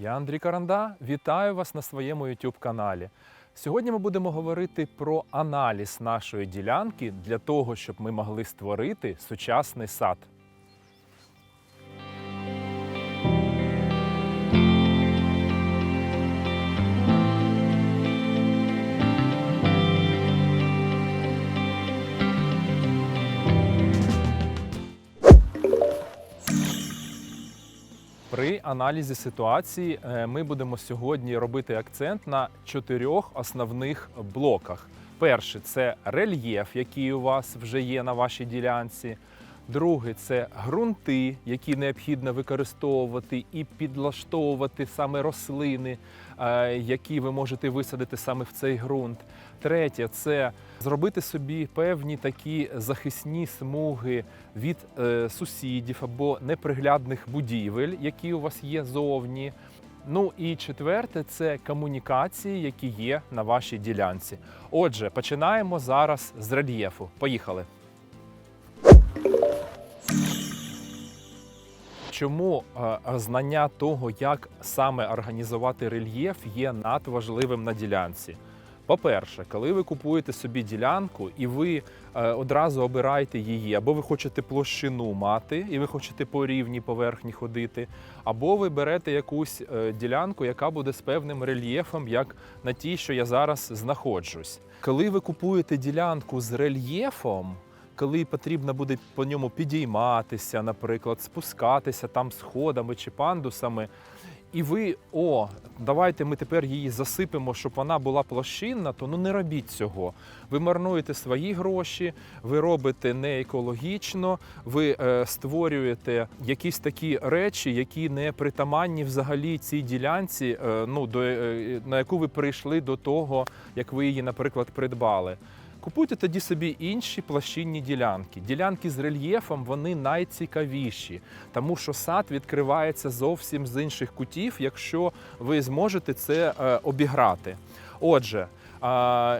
Я Андрій Каранда. Вітаю вас на своєму YouTube каналі. Сьогодні ми будемо говорити про аналіз нашої ділянки для того, щоб ми могли створити сучасний сад. Аналізі ситуації е, ми будемо сьогодні робити акцент на чотирьох основних блоках. Перший це рельєф, який у вас вже є на вашій ділянці. Другий це ґрунти, які необхідно використовувати і підлаштовувати саме рослини, е, які ви можете висадити саме в цей ґрунт. Третє це зробити собі певні такі захисні смуги від е, сусідів або неприглядних будівель, які у вас є зовні. Ну і четверте це комунікації, які є на вашій ділянці. Отже, починаємо зараз з рельєфу. Поїхали. Чому е, знання того, як саме організувати рельєф, є надважливим на ділянці? По-перше, коли ви купуєте собі ділянку і ви е, одразу обираєте її, або ви хочете площину мати, і ви хочете по рівній поверхні ходити, або ви берете якусь е, ділянку, яка буде з певним рельєфом, як на тій, що я зараз знаходжусь. Коли ви купуєте ділянку з рельєфом, коли потрібно буде по ньому підійматися, наприклад, спускатися там сходами чи пандусами, і ви, о, давайте ми тепер її засипемо, щоб вона була площинна, то ну не робіть цього. Ви марнуєте свої гроші, ви робите не екологічно, ви е, створюєте якісь такі речі, які не притаманні взагалі цій ділянці, е, ну, до, е, на яку ви прийшли до того, як ви її, наприклад, придбали. Купуйте тоді собі інші площинні ділянки. Ділянки з рельєфом вони найцікавіші, тому що сад відкривається зовсім з інших кутів, якщо ви зможете це е, обіграти. Отже,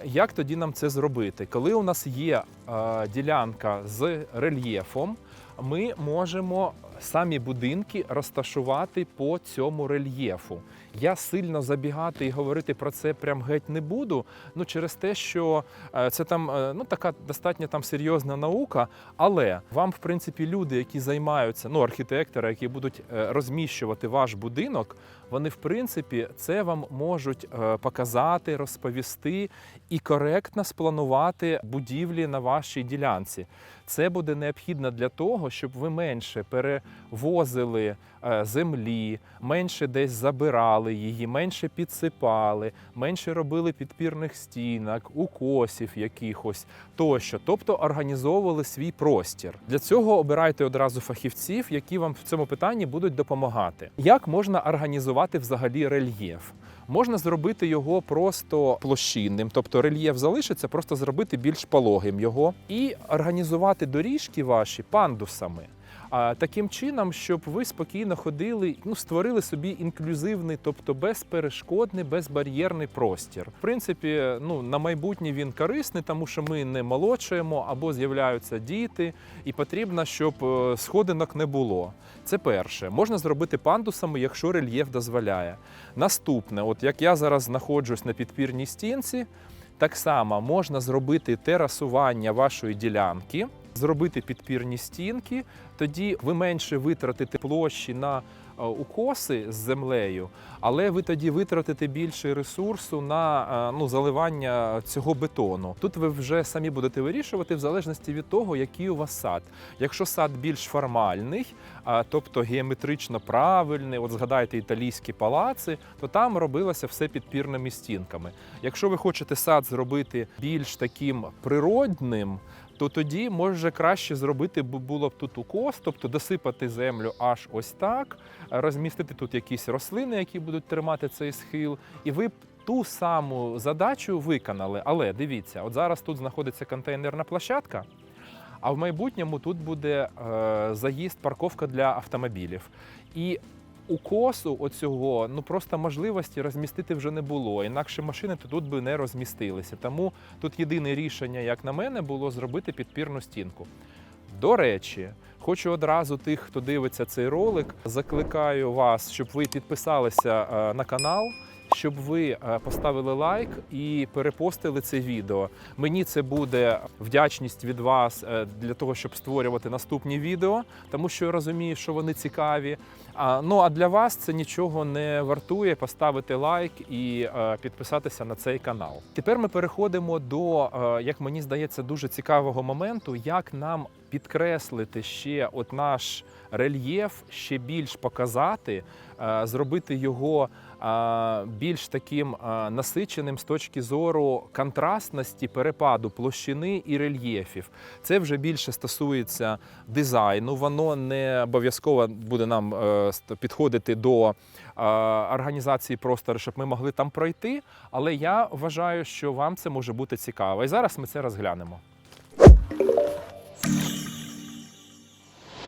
як тоді нам це зробити? Коли у нас є е, ділянка з рельєфом, ми можемо самі будинки розташувати по цьому рельєфу. Я сильно забігати і говорити про це прям геть не буду. Ну через те, що е, це там е, ну така достатньо там серйозна наука. Але вам, в принципі, люди, які займаються, ну архітектори, які будуть е, розміщувати ваш будинок, вони в принципі це вам можуть показати, розповісти і коректно спланувати будівлі на вашій ділянці. Це буде необхідно для того, щоб ви менше перевозили е, землі, менше десь забирали її, менше підсипали, менше робили підпірних стінок, укосів якихось тощо, тобто організовували свій простір. Для цього обирайте одразу фахівців, які вам в цьому питанні будуть допомагати. Як можна організувати взагалі рельєф? Можна зробити його просто площинним, тобто рельєф залишиться, просто зробити більш пологим його і організувати доріжки ваші пандусами. Таким чином, щоб ви спокійно ходили, ну створили собі інклюзивний, тобто безперешкодний, безбар'єрний простір. В принципі, ну на майбутнє він корисний, тому що ми не молодшаємо або з'являються діти, і потрібно, щоб е, сходинок не було. Це перше. Можна зробити пандусами, якщо рельєф дозволяє. Наступне, от як я зараз знаходжусь на підпірній стінці, так само можна зробити терасування вашої ділянки, зробити підпірні стінки. Тоді ви менше витратите площі на е, укоси з землею, але ви тоді витратите більше ресурсу на е, ну, заливання цього бетону. Тут ви вже самі будете вирішувати в залежності від того, який у вас сад. Якщо сад більш формальний, тобто геометрично правильний, от згадайте італійські палаци, то там робилося все підпірними стінками. Якщо ви хочете сад зробити більш таким природним, то тоді може краще зробити було б тут укос, тобто досипати землю аж ось так, розмістити тут якісь рослини, які будуть тримати цей схил, і ви б ту саму задачу виконали. Але дивіться, от зараз тут знаходиться контейнерна площадка. А в майбутньому тут буде е, заїзд, парковка для автомобілів. І укосу оцього ну просто можливості розмістити вже не було. Інакше машини тут би не розмістилися. Тому тут єдине рішення, як на мене, було зробити підпірну стінку. До речі, хочу одразу тих, хто дивиться цей ролик, закликаю вас, щоб ви підписалися е, на канал. Щоб ви е, поставили лайк і перепостили це відео. Мені це буде вдячність від вас е, для того, щоб створювати наступні відео, тому що я розумію, що вони цікаві. А, ну а для вас це нічого не вартує поставити лайк і е, підписатися на цей канал. Тепер ми переходимо до, як мені здається, дуже цікавого моменту, як нам підкреслити ще от наш рельєф, ще більш показати, зробити його більш таким насиченим з точки зору контрастності перепаду площини і рельєфів. Це вже більше стосується дизайну. Воно не обов'язково буде нам е, підходити до е, організації простору, щоб ми могли там пройти. Але я вважаю, що вам це може бути цікаво. І зараз ми це розглянемо.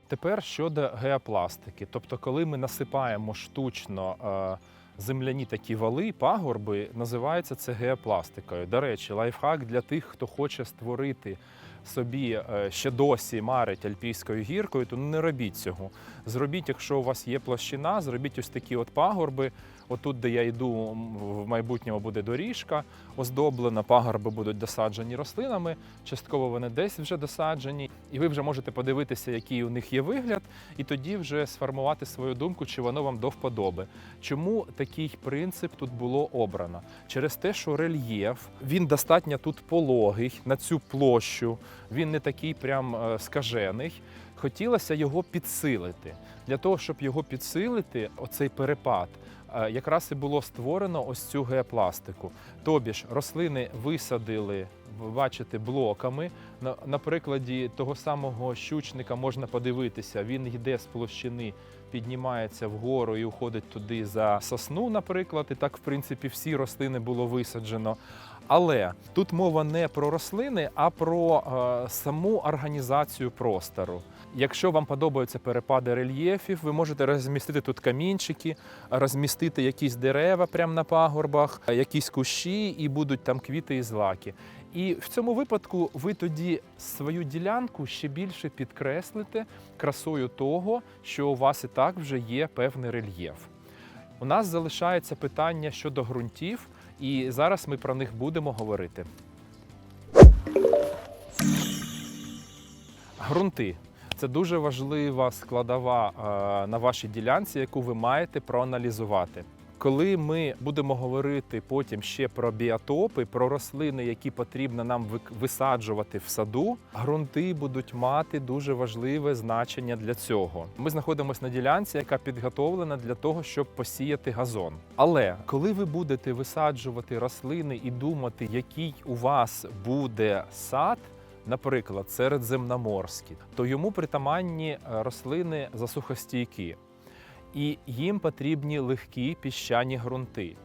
Тепер щодо геопластики. Тобто, коли ми насипаємо штучно е, земляні такі вали, пагорби, називаються це геопластикою. До речі, лайфхак для тих, хто хоче створити собі е, ще досі марить альпійською гіркою, то не робіть цього. Зробіть, якщо у вас є площина, зробіть ось такі от пагорби. Отут, де я йду, в майбутньому буде доріжка оздоблена, пагорби будуть досаджені рослинами. Частково вони десь вже досаджені, і ви вже можете подивитися, який у них є вигляд, і тоді вже сформувати свою думку, чи воно вам до вподоби. Чому такий принцип тут було обрано? Через те, що рельєф він достатньо тут пологий на цю площу, він не такий прям е, скажений. Хотілося його підсилити. Для того, щоб його підсилити, оцей перепад, е, якраз і було створено ось цю геопластику. Тобі ж рослини висадили, ви бачите, блоками. На, на прикладі того самого щучника можна подивитися, він йде з площини, піднімається вгору і уходить туди за сосну, наприклад. І так, в принципі, всі рослини було висаджено. Але тут мова не про рослини, а про е, саму організацію простору. Якщо вам подобаються перепади рельєфів, ви можете розмістити тут камінчики, розмістити якісь дерева прямо на пагорбах, якісь кущі, і будуть там квіти і злаки. І в цьому випадку ви тоді свою ділянку ще більше підкреслите красою того, що у вас і так вже є певний рельєф. У нас залишається питання щодо ґрунтів, і зараз ми про них будемо говорити. Ґрунти це дуже важлива складова е, на вашій ділянці, яку ви маєте проаналізувати. Коли ми будемо говорити потім ще про біотопи, про рослини, які потрібно нам висаджувати в саду, ґрунти будуть мати дуже важливе значення для цього. Ми знаходимося на ділянці, яка підготовлена для того, щоб посіяти газон. Але коли ви будете висаджувати рослини і думати, який у вас буде сад, наприклад, середземноморські, то йому притаманні е, рослини засухостійкі і їм потрібні легкі піщані ґрунти.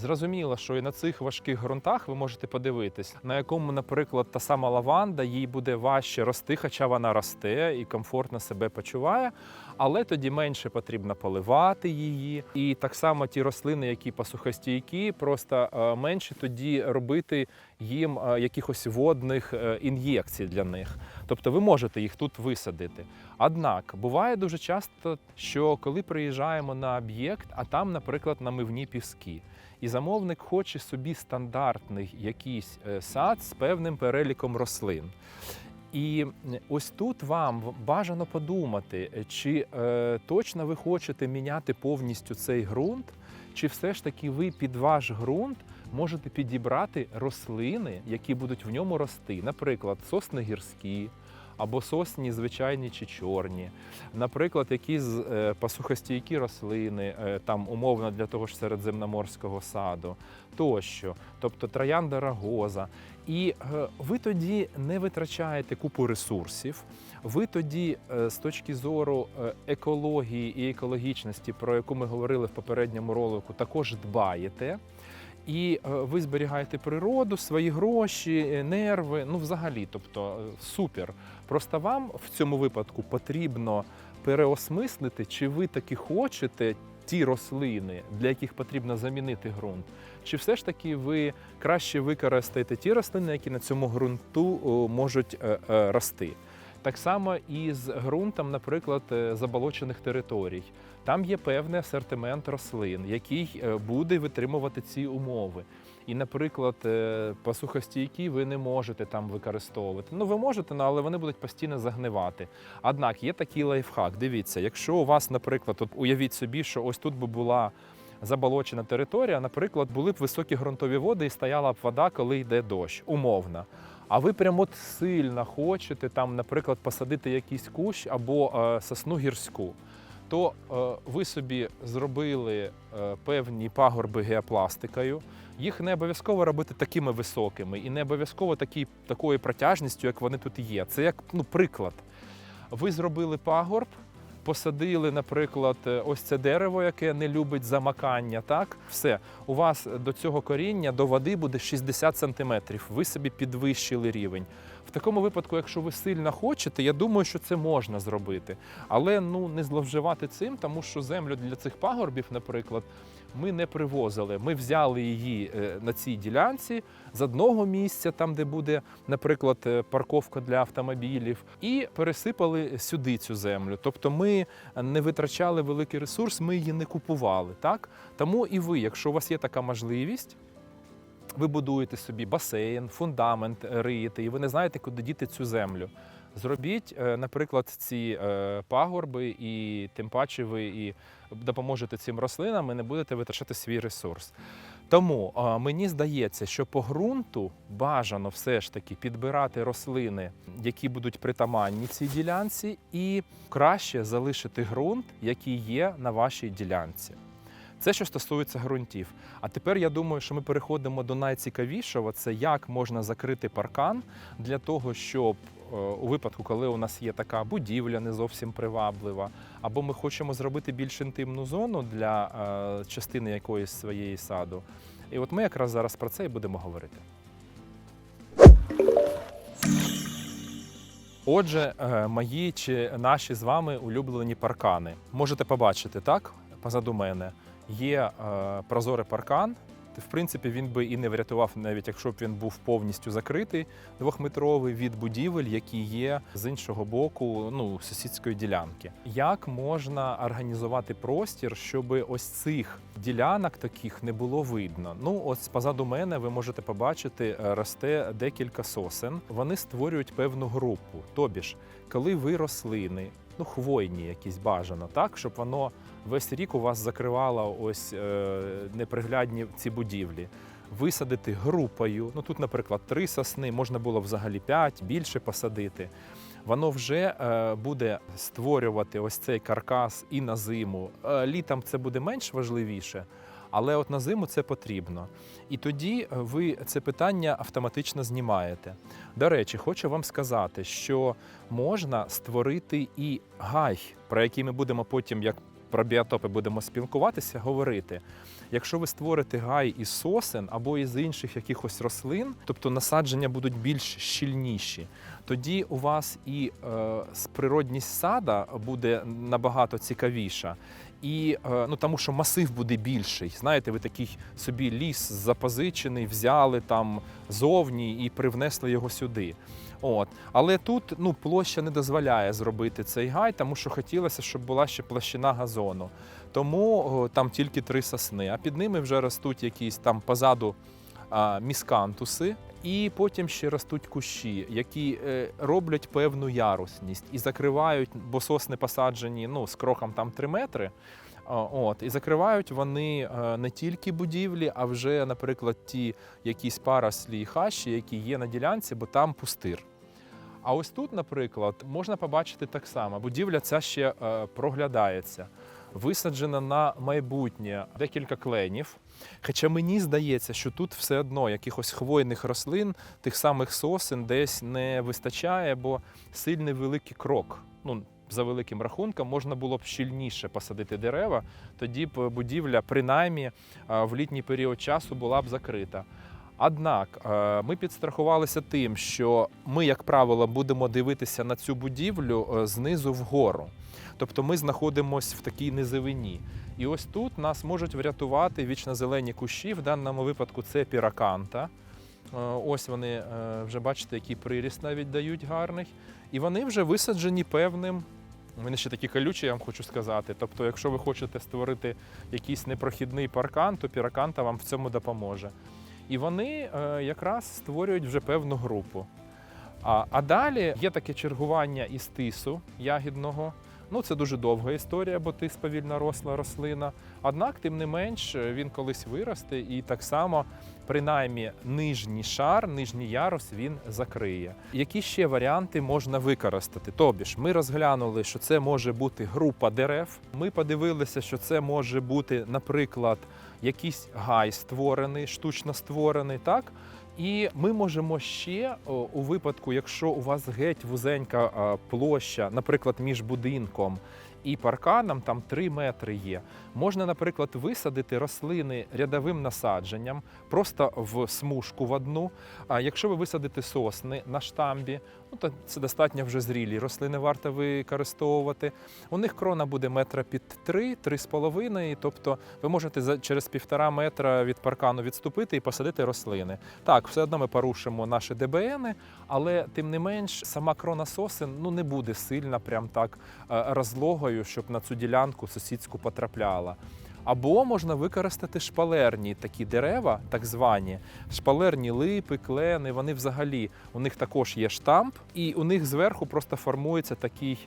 Зрозуміло, що і на цих важких ґрунтах ви можете подивитись, на якому, наприклад, та сама лаванда, їй буде важче рости, хоча вона росте і комфортно себе почуває, але тоді менше потрібно поливати її. І так само ті рослини, які посухостійкі, просто е, менше тоді робити їм е, якихось водних е, ін'єкцій для них. Тобто ви можете їх тут висадити. Однак буває дуже часто, що коли приїжджаємо на об'єкт, а там, наприклад, намивні піски. І замовник хоче собі стандартний якийсь е, сад з певним переліком рослин. І ось тут вам бажано подумати, чи е, точно ви хочете міняти повністю цей ґрунт, чи все ж таки ви під ваш ґрунт можете підібрати рослини, які будуть в ньому рости, наприклад, сосни гірські. Або сосні звичайні чи чорні, наприклад, якісь е, посухостійкі рослини, е, там умовно для того ж середземноморського саду, тощо, тобто троянда рагоза. І е, ви тоді не витрачаєте купу ресурсів. Ви тоді, з точки зору екології і екологічності, про яку ми говорили в попередньому ролику, також дбаєте. І е, ви зберігаєте природу, свої гроші, е, нерви. Ну, взагалі, тобто е, супер. Просто вам в цьому випадку потрібно переосмислити, чи ви таки хочете ті рослини, для яких потрібно замінити ґрунт, чи все ж таки ви краще використаєте ті рослини, які на цьому ґрунту можуть рости. Так само і з ґрунтом, наприклад, заболочених територій. Там є певний асортимент рослин, який е, буде витримувати ці умови. І, наприклад, е, посухостійкі ви не можете там використовувати. Ну, ви можете, ну, але вони будуть постійно загнивати. Однак є такий лайфхак. Дивіться, якщо у вас, наприклад, от уявіть собі, що ось тут би була заболочена територія, наприклад, були б високі ґрунтові води і стояла б вода, коли йде дощ, умовно. А ви прямо сильно хочете там, наприклад, посадити якийсь кущ або е, сосну гірську, то е, ви собі зробили е, певні пагорби геопластикою. Їх не обов'язково робити такими високими і не обов'язково такі, такою протяжністю, як вони тут є. Це як ну, приклад. Ви зробили пагорб, посадили, наприклад, е, ось це дерево, яке не любить замакання. Так, все у вас до цього коріння до води буде 60 сантиметрів. Ви собі підвищили рівень. В такому випадку, якщо ви сильно хочете, я думаю, що це можна зробити. Але ну не зловживати цим, тому що землю для цих пагорбів, наприклад, ми не привозили. Ми взяли її е, на цій ділянці з одного місця, там де буде, наприклад, е, парковка для автомобілів, і пересипали сюди цю землю. Тобто ми не витрачали великий ресурс, ми її не купували. Так тому і ви, якщо у вас є така можливість. Ви будуєте собі басейн, фундамент е, риєте, і ви не знаєте, куди діти цю землю. Зробіть, е, наприклад, ці е, пагорби, і тим паче ви і допоможете цим рослинам і не будете витрачати свій ресурс. Тому мені здається, що по ґрунту бажано все ж таки підбирати рослини, які будуть притаманні цій ділянці, і краще залишити ґрунт, який є на вашій ділянці. Це що стосується ґрунтів. А тепер я думаю, що ми переходимо до найцікавішого: це як можна закрити паркан для того, щоб е, у випадку, коли у нас є така будівля не зовсім приваблива, або ми хочемо зробити більш інтимну зону для е, частини якоїсь своєї саду. І от ми якраз зараз про це і будемо говорити. Отже, е, мої чи наші з вами улюблені паркани. Можете побачити, так? Позаду мене є е, прозорий паркан. В принципі, він би і не врятував, навіть якщо б він був повністю закритий, двохметровий від будівель, які є з іншого боку, ну сусідської ділянки. Як можна організувати простір, щоб ось цих ділянок таких не було видно? Ну, ось позаду мене ви можете побачити, е, росте декілька сосен. Вони створюють певну групу. Тобі ж, коли ви рослини, ну хвойні якісь бажано, так щоб воно весь рік у вас закривало ось е, неприглядні ці будівлі. Висадити групою. Ну тут, наприклад, три сосни, можна було взагалі п'ять, більше посадити. Воно вже е, буде створювати ось цей каркас і на зиму. Е, літом це буде менш важливіше, але от на зиму це потрібно. І тоді ви це питання автоматично знімаєте. До речі, хочу вам сказати, що можна створити і гай, про який ми будемо потім, як про біотопи будемо спілкуватися, говорити. Якщо ви створите гай із сосен або із інших якихось рослин, тобто насадження будуть більш щільніші, тоді у вас і е, природність сада буде набагато цікавіша. І е, ну тому, що масив буде більший. Знаєте, ви такий собі ліс запозичений, взяли там зовні і привнесли його сюди. От, але тут ну площа не дозволяє зробити цей гай, тому що хотілося, щоб була ще площина газону. Тому о, там тільки три сосни. А під ними вже ростуть якісь там позаду міскантуси. І потім ще ростуть кущі, які е, роблять певну ярусність і закривають, бо сосни посаджені ну, з кроком там 3 метри. От, і закривають вони е, не тільки будівлі, а вже, наприклад, ті якісь парослі і хащі, які є на ділянці, бо там пустир. А ось тут, наприклад, можна побачити так само. Будівля ця ще е, проглядається. Висаджена на майбутнє декілька кленів. Хоча мені здається, що тут все одно якихось хвойних рослин, тих самих сосен десь не вистачає, бо сильний великий крок. Ну, за великим рахунком, можна було б щільніше посадити дерева, тоді б будівля, принаймні, е, в літній період часу була б закрита. Однак е, ми підстрахувалися тим, що ми, як правило, будемо дивитися на цю будівлю е, знизу вгору. Тобто ми знаходимося в такій низовині. І ось тут нас можуть врятувати вічно-зелені кущі. В даному випадку це піраканта. Ось вони е, вже бачите, який приріст навіть дають гарний. І вони вже висаджені певним. Вони ще такі колючі, я вам хочу сказати. Тобто, якщо ви хочете створити якийсь непрохідний паркан, то піраканта вам в цьому допоможе. І вони е, якраз створюють вже певну групу. А, а далі є таке чергування із тису ягідного. Ну, це дуже довга історія, бо ти сповільно росла рослина. Однак, тим не менш, він колись виросте і так само, принаймні, нижній шар, нижній ярус він закриє. Які ще варіанти можна використати? Тобі ж, ми розглянули, що це може бути група дерев. Ми подивилися, що це може бути, наприклад, якийсь гай створений, штучно створений, так? І ми можемо ще у випадку, якщо у вас геть вузенька площа, наприклад, між будинком і парканом, там 3 метри є. Можна, наприклад, висадити рослини рядовим насадженням, просто в смужку в одну. А якщо ви висадите сосни на штамбі, ну то це достатньо вже зрілі рослини варто використовувати. У них крона буде метра під 3, 3,5, тобто ви можете через півтора метра від паркану відступити і посадити рослини. Так, все одно ми порушимо наші ДБН, але тим не менш сама крона сосен ну не буде сильно прям так е, розлогою, щоб на цю ділянку сусідську потрапляла. Або можна використати шпалерні такі дерева, так звані шпалерні липи, клени. Вони взагалі у них також є штамп, і у них зверху просто формується такий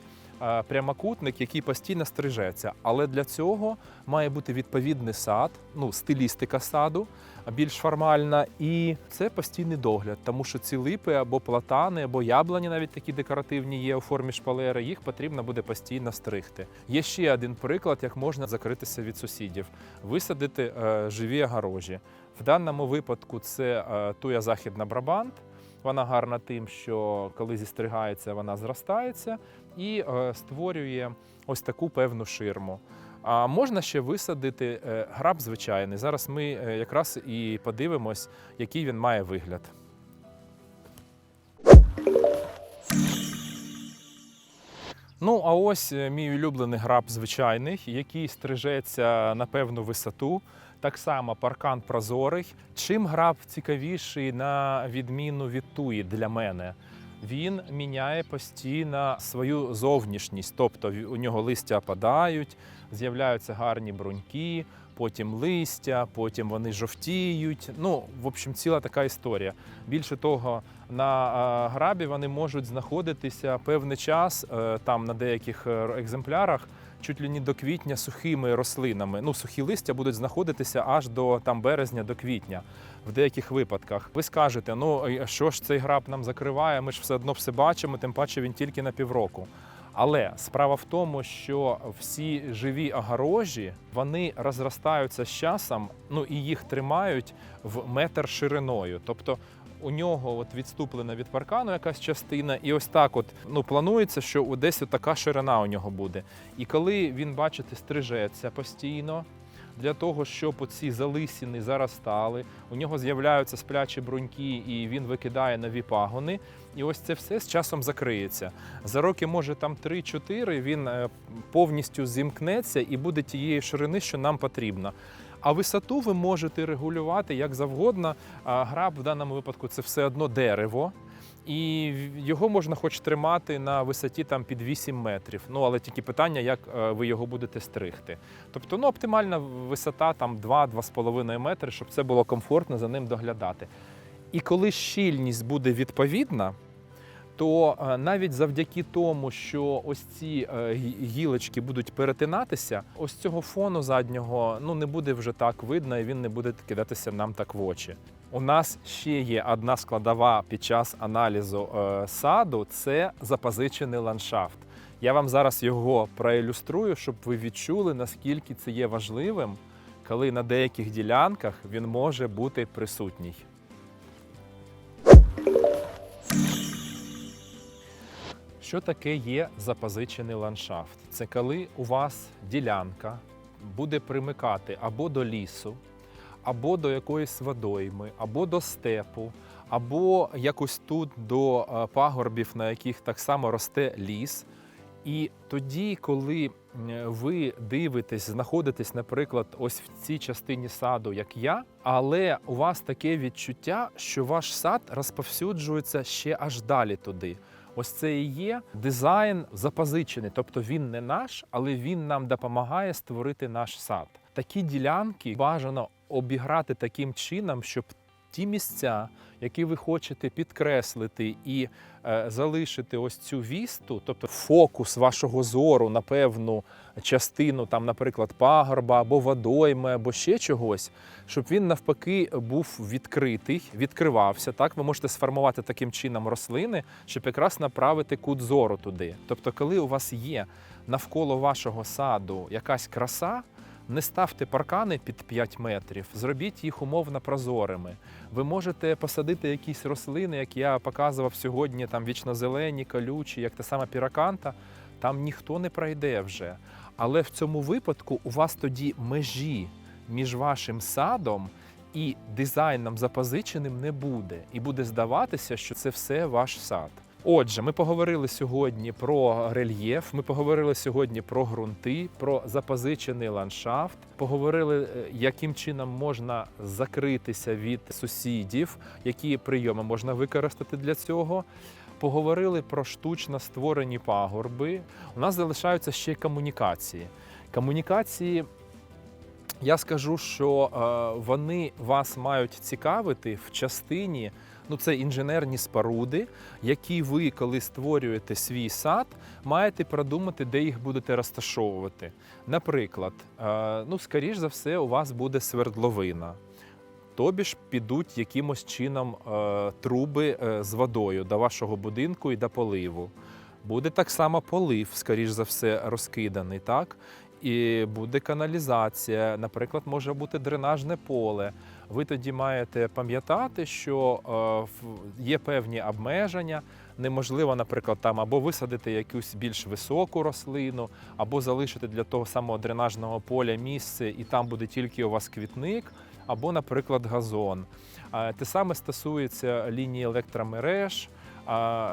прямокутник, який постійно стрижеться. Але для цього має бути відповідний сад, ну стилістика саду більш формальна, і це постійний догляд, тому що ці липи або платани, або яблуні, навіть такі декоративні є у формі шпалери. Їх потрібно буде постійно стригти. Є ще один приклад, як можна закритися від сусідів, висадити е, живі огорожі. В даному випадку це е, туя західна Брабант. Вона гарна тим, що коли зістригається, вона зростається і е, створює ось таку певну ширму. А можна ще висадити е, граб звичайний. Зараз ми е, якраз і подивимось, який він має вигляд. Ну, а ось мій улюблений граб звичайний, який стрижеться на певну висоту. Так само паркан прозорий. Чим граб цікавіший на відміну від туї для мене? Він міняє постійно свою зовнішність, тобто у нього листя падають, з'являються гарні бруньки, потім листя, потім вони жовтіють. Ну, в общем, ціла така історія. Більше того, на грабі вони можуть знаходитися певний час е, там на деяких е, екземплярах. Чуть ли не до квітня сухими рослинами. Ну, сухі листя будуть знаходитися аж до там березня до квітня в деяких випадках. Ви скажете, ну що ж цей граб нам закриває? Ми ж все одно все бачимо, тим паче він тільки на півроку. Але справа в тому, що всі живі огорожі вони розростаються з часом, ну і їх тримають в метр шириною. Тобто у нього от відступлена від паркану якась частина, і ось так от ну планується, що десь така ширина у нього буде. І коли він, бачите, стрижеться постійно. Для того, щоб оці залисіни заростали, у нього з'являються сплячі бруньки, і він викидає нові пагони. І ось це все з часом закриється. За роки, може, там 3-4 він е, повністю зімкнеться і буде тієї ширини, що нам потрібно. А висоту ви можете регулювати як завгодно. Граб в даному випадку це все одно дерево. І його можна хоч тримати на висоті там під 8 метрів. Ну але тільки питання, як е, ви його будете стригти. Тобто, ну оптимальна висота там 2-2,5 метри, щоб це було комфортно за ним доглядати. І коли щільність буде відповідна, то е, навіть завдяки тому, що ось ці е, гілочки будуть перетинатися, ось цього фону заднього ну не буде вже так видно, і він не буде кидатися нам так в очі. У нас ще є одна складова під час аналізу е, саду це запозичений ландшафт. Я вам зараз його проілюструю, щоб ви відчули, наскільки це є важливим, коли на деяких ділянках він може бути присутній. Що таке є запозичений ландшафт? Це коли у вас ділянка буде примикати або до лісу, або до якоїсь водойми, або до степу, або якось тут до е, пагорбів, на яких так само росте ліс. І тоді, коли ви дивитесь, знаходитесь, наприклад, ось в цій частині саду, як я, але у вас таке відчуття, що ваш сад розповсюджується ще аж далі туди. Ось це і є дизайн запозичений, тобто він не наш, але він нам допомагає створити наш сад. Такі ділянки бажано обіграти таким чином, щоб ті місця, які ви хочете підкреслити і е, залишити ось цю вісту, тобто фокус вашого зору на певну частину, там, наприклад, пагорба або водойми, або ще чогось, щоб він навпаки був відкритий, відкривався. Так, ви можете сформувати таким чином рослини, щоб якраз направити кут зору туди. Тобто, коли у вас є навколо вашого саду якась краса. Не ставте паркани під 5 метрів, зробіть їх умовно прозорими. Ви можете посадити якісь рослини, як я показував сьогодні, там вічнозелені, колючі, як та сама піраканта. Там ніхто не пройде вже. Але в цьому випадку у вас тоді межі між вашим садом і дизайном запозиченим не буде. І буде здаватися, що це все ваш сад. Отже, ми поговорили сьогодні про рельєф, ми поговорили сьогодні про ґрунти, про запозичений ландшафт, поговорили, е, яким чином можна закритися від сусідів, які прийоми можна використати для цього. Поговорили про штучно створені пагорби. У нас залишаються ще комунікації. Комунікації, я скажу, що е, вони вас мають цікавити в частині. Ну, це інженерні споруди, які ви, коли створюєте свій сад, маєте продумати, де їх будете розташовувати. Наприклад, е, ну, скоріш за все, у вас буде свердловина. Тобі ж підуть якимось чином е, труби е, з водою до вашого будинку і до поливу. Буде так само полив, скоріш за все, розкиданий, так? І буде каналізація, наприклад, може бути дренажне поле. Ви тоді маєте пам'ятати, що е, є певні обмеження. Неможливо, наприклад, там або висадити якусь більш високу рослину, або залишити для того самого дренажного поля місце, і там буде тільки у вас квітник, або, наприклад, газон. Е, Те саме стосується лінії електромереж, е,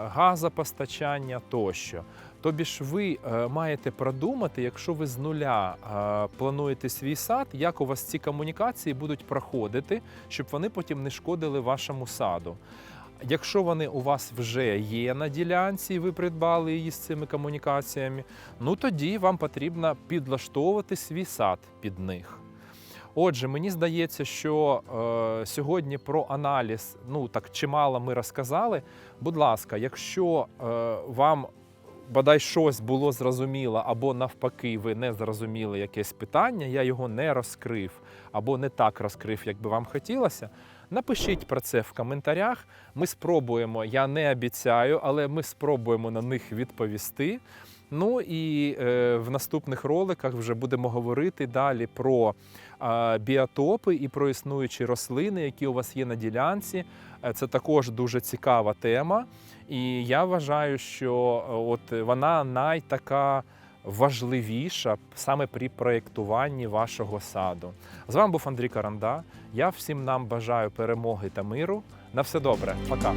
газопостачання тощо. Тобі ж ви е, маєте продумати, якщо ви з нуля е, плануєте свій сад, як у вас ці комунікації будуть проходити, щоб вони потім не шкодили вашому саду. Якщо вони у вас вже є на ділянці, і ви придбали її з цими комунікаціями, ну тоді вам потрібно підлаштовувати свій сад під них. Отже, мені здається, що е, сьогодні про аналіз ну так чимало ми розказали. Будь ласка, якщо е, вам бодай щось було зрозуміло, або навпаки, ви не зрозуміли якесь питання, я його не розкрив або не так розкрив, як би вам хотілося. Напишіть про це в коментарях. Ми спробуємо, я не обіцяю, але ми спробуємо на них відповісти. Ну і е, в наступних роликах вже будемо говорити далі про біотопи і про існуючі рослини, які у вас є на ділянці. Е, Це також дуже цікава тема. І я вважаю, що е, от вона найтака важливіша саме при проєктуванні вашого саду. З вами був Андрій Каранда. Я всім нам бажаю перемоги та миру. На все добре, пока.